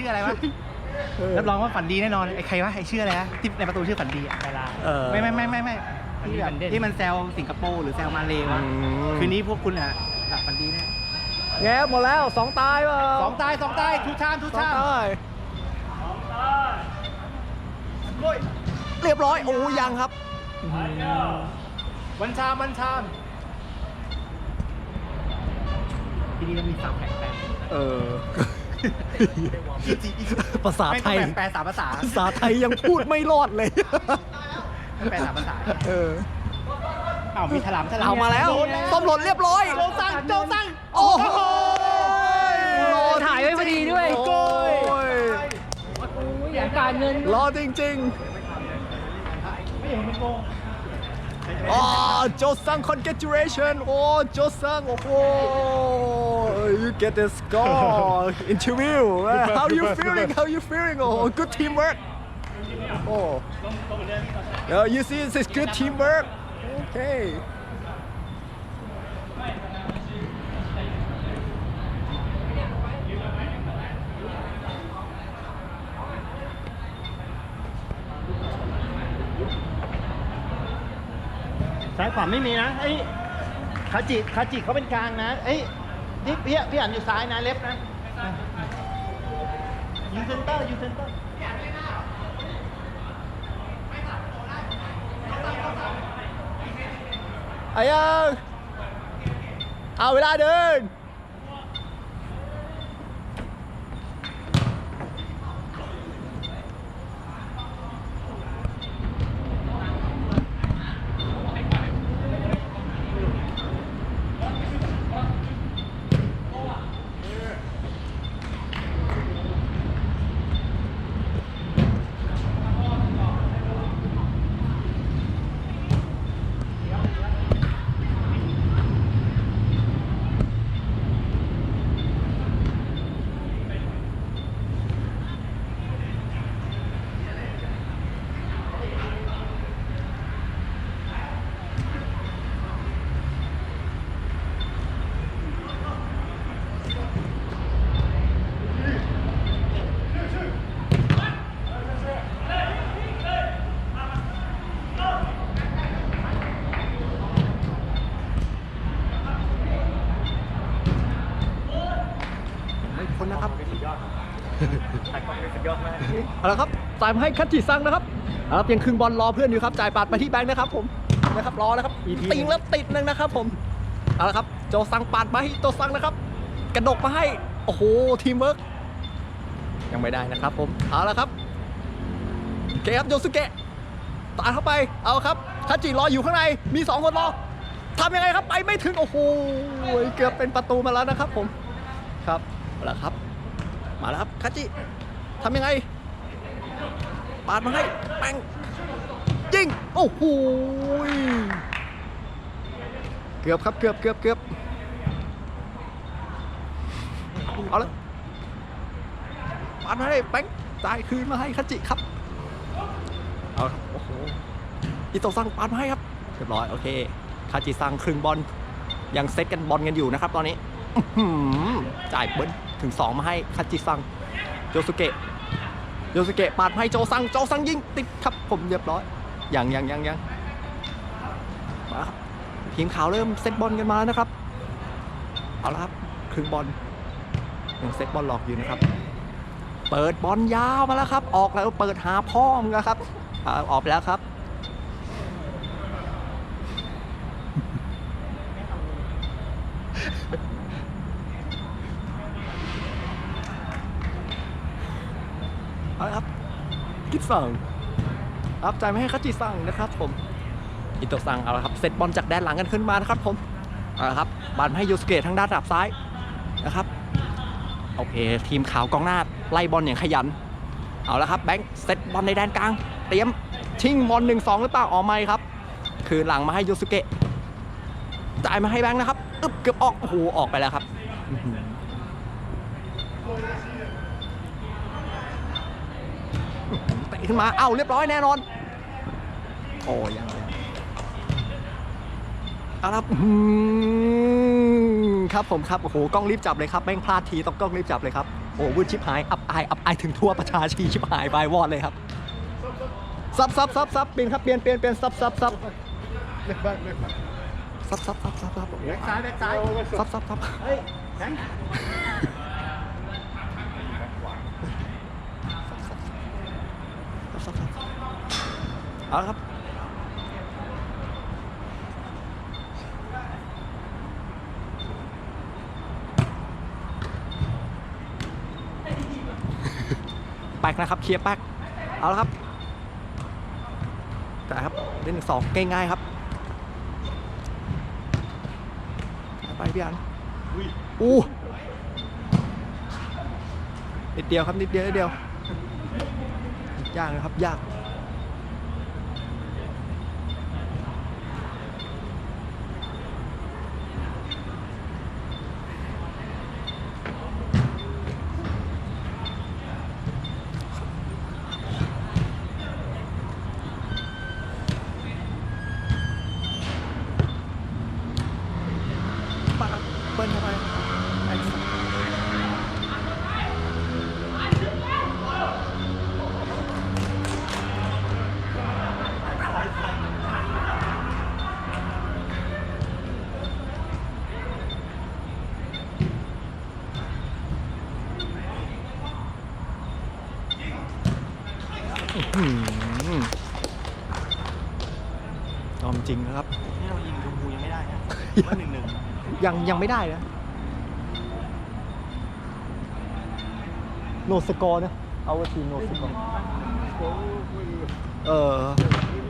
ชื่ออะไรวะรับรองว่าฝันดีแน่นอนไอ้ใครวะไอ้ชื่ออะไรนะที่ในประตูชื่อฝันดีอะเวลาเออไม่ไม่ไม่ไม่ไม่ที่แบบฝันดีที่มันแซวสิงคโปร์หรือแซวมาเลยวะอืมคืนนี้พวกคุณอะหลับฝันดีแน่แง้มหมดแล้วสองตายเปล่าสองตายสองตายทุกชามทุกสองชามตายเรียบร้อยโอ้ยังครับวันชามวันชามทีนี้มันมีสามแผลแปลกเออๆ ภาษาไทยม่ต้องแปลสามภาษาภาษาไทยยังพูดไม่รอดเลย แปลสามภาษาเอออ้าวมีถลำถลำเอามาแล้วต้มหล่นเรียบร้อย โจซังโจซังโอ้โหรอถ่ายไว้พอดีด้วย โอ้ยอย่างการเงินรอจริงๆอ๋อโจซัง congratulation โอ้โจซัง โอ้โห you get the score interview how you feeling how you feeling oh good teamwork oh yeah, you see this is good teamwork okay ซ้ายขวาไม่มีนะไอ้ยคาจิคาจิเขาเป็นกลางนะเอ้ย นี่พี่พี่อ่านอยู่ซ้ายนะเล็บนะยูเซนเตอร์ยูเซนเตอร์เอายังเอาเวลาเดิน ไม่พ้นนะครับ เอาละครับจ่ายมาให้คัตจิซังนะครับเอาละครับยังครึ่งบอลรอเพื่อนอยู่ครับจ่ายปัดไปที่แบงค์นะครับผมนะครับรอนะครับติงแล้วติดหนึงนะครับผมเอาละครับโจซังปัดมาให้โจซังนะครับ กระดกมาให้โอ้โหทีมเวิร์กยังไม่ได้นะครับผมเอาละครับโอเคครับโยสุเกะตามเข้าไปเอาครับคัตจิรออยู่ข้างในมีสองคนรอทำยังไงครับไปไม่ถึงโอ้โหเกือบเป็นประตูมาแล้วนะครับผมครับเอาละครับ มาแล้วครับคัตจิ ทำยังไง ปาดมาให้แป้งยิง โอ้โหเกือบครับเกือบเกือบเกือบเอาละปาดมาให้แป้งจ่ายคืนมาให้คัจิครับ เอาครับโอ้โหอิโตซังปาดมาให้ครับเรียบร้อยโอเคคาจิซังครึ่งบอลยังเซตกันบอลกันอยู่นะครับ ตอนนี้จ่ายเบิ้ลถึง 2 มาให้คาจิซัง โยสุเกะโยสุเกะปาดให้โจซังโจซังยิงติดครับผมเรียบร้อยยังยังยังยังมาครับทีมขาวเริ่มเซตบอลกันมานะครับ เอาละครับครึ่งบอลยังเซตบอลหลอกอยู่นะครับ เปิดบอลยาวมาแล้วครับ ออกแล้วเปิดหาพ่อมงนะครับอออกไปแล้วครับ เอาละครับกิดสั่งรับจ่ายมาให้คัจิสั่งนะครับผมอิโตะสั่งเอาละครับเซตบอลจากแดนหลังกันขึ้นมานะครับผมเอาละครับบอลให้ยูสเกะทางด้านดับซ้ายนะครับโอเคทีมขาวกองหน้าไล่บอลอย่างขยัน เอาละครับแบงค์เซตบอลในแดนกลาง เตรียมชิงบอลหนึ่งสองหรือเปล่าออกไม่ครับ คือหลังมาให้ยูสเกะจ่ายมาให้แบงค์นะครับอึ๊บเกือบออกโอ้โหออกไปแล้วครับ เตะขึ้นมา เอ้าเรียบร้อยแน่นอน โอ้ยังเอาละครับครับผมครับ โอ้โห กล้องรีบจับเลยครับ แม่งพลาดทีต้องกล้องรีบจับเลยครับ โอ้วุ่นชิบหาย อับอาย อับอายถึงทั่วประชาชีชิบหายบายวอดเลยครับ ซับซับซับซับเปลี่ยนครับ เปลี่ยนเปลี่ยนเปลี่ยนซับซับซับซับซับซับซับซับแบ็คซ้ายแบ็คซ้ายซับซับซับเฮ้ยแบงค์ ซับซับ เอาละครับแป๊กนะครับ เคลียร์แป๊กเอาละครับ แต่ครับเล่นหนึ่งสองง่ายๆครับไปพี่อันอุ้ยอู้นิดเดียวครับนิดเดียวนิดเดียวยากนะครับยาก ปาดเปิ้ลเข้าไปไอ้สัสอื้อหือ ยอมจริงนะครับ นี่เรายิงดูมูยังไม่ได้ฮะว่าหนึ่งหนึ่งยังยังไม่ได้นะโนสกอร์นะเอาทีโนสกอร์เออ